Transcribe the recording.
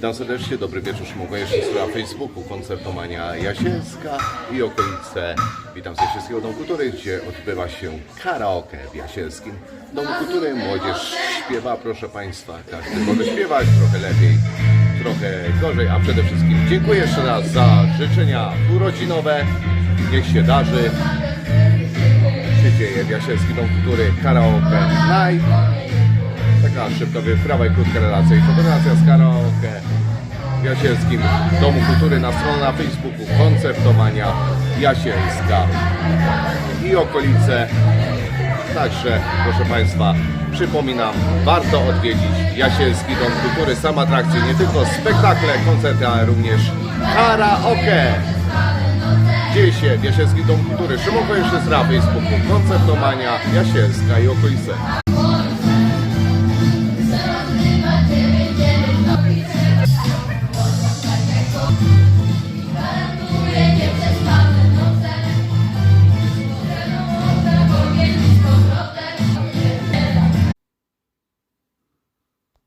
Witam serdecznie, dobry wieczór, Szymon jeszcze na Facebooku, koncertomania Jasielska i okolice. Witam ze wszystkiego Domu Kultury, gdzie odbywa się karaoke w Jasielskim Domu Kultury. Młodzież śpiewa, proszę Państwa, każdy może śpiewać trochę lepiej, trochę gorzej, a przede wszystkim dziękuję jeszcze raz za życzenia urodzinowe. Niech się darzy. się dzieje w Jasielskim Domu Kultury karaoke live. Taka szybka wyprawa i krótka relacja i fotografia z karaoke Jasielskim Domu Kultury na stronę na Facebooku Koncertomania Jasielska i okolice. Także proszę Państwa, przypominam, warto odwiedzić Jasielski Dom Kultury. Sam atrakcje, nie tylko spektakle, koncerty, ale również karaoke. Dzieje się w Jasielskim Dom Kultury. Szymon jeszcze na Facebooku Koncertomania Jasielska i okolice.